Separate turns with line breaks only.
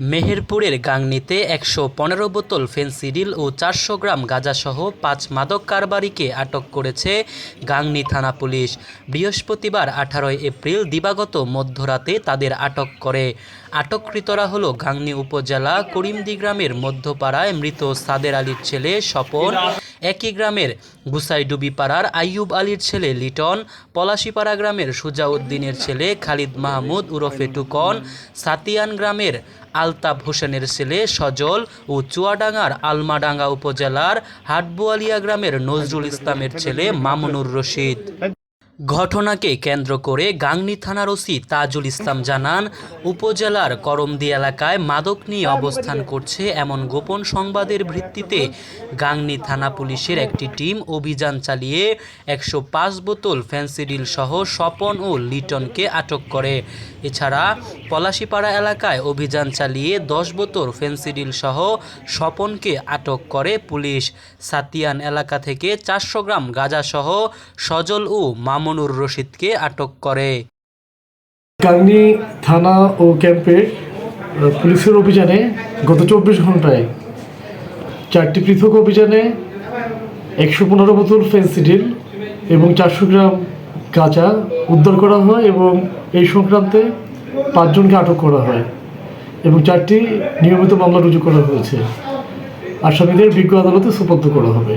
মেহেরপুরের গাংনীতে একশো পনেরো বোতল ফেন্সিডিল ও চারশো গ্রাম গাঁজাসহ পাঁচ মাদক কারবারিকে আটক করেছে গাংনী থানা পুলিশ। বৃহস্পতিবার আঠারোই এপ্রিল দিবাগত মধ্যরাতে তাদের আটক করে। আটককৃতরা হল গাংনী উপজেলা করিমদি গ্রামের মধ্যপাড়ায় মৃত সাদের আলীর ছেলে স্বপন একই গ্রামের গুসাইডুবি পাড়ার আইয়ুব আলীর ছেলে লিটন, পলাশিপাড়া গ্রামের সুজাউদ্দিনের ছেলে খালিদ মাহমুদ উরফে টুকন, সাতিয়ান গ্রামের আলতাফ হোসেনের ছেলে সজল ও চুয়াডাঙ্গার আলমাডাঙ্গা উপজেলার হাটবোয়ালিয়া গ্রামের নজরুল ইসলামের ছেলে মামুনুর রশিদ। ঘটনাকে কেন্দ্র করে গাংনী থানার ওসি তাজুল ইসলাম জানান, উপজেলার করমদি এলাকায় মাদক নিয়ে অবস্থান করছে এমন গোপন সংবাদের ভিত্তিতে গাংনী থানা পুলিশের একটি টিম অভিযান চালিয়ে একশো পাঁচ বোতল ফ্যান্সিডিল সহ স্বপন ও লিটনকে আটক করে। এছাড়া পলাশিপাড়া এলাকায় অভিযান চালিয়ে দশ বোতল ফেন্সিডিল সহ স্বপনকে আটক করে পুলিশ। সাতিয়ান এলাকা থেকে চারশো গ্রাম গাঁজা সহ সজল ও মামুনুর রশিদকে আটক করে।
গাংনী থানা ও ক্যাম্পের পুলিশের অভিযানে গত চব্বিশ ঘন্টায় চারটি পৃথক অভিযানে একশো পনেরো বোতল ফেন্সিডিল এবং চারশো গ্রাম গাঁজা উদ্ধার করা হয় এবং এই সংক্রান্তে পাঁচজনকে আটক করা হয় এবং চারটি নিয়মিত মামলা রুজু করা হয়েছে। আসামিদের বিজ্ঞ আদালতে সুপর্দ করা হবে।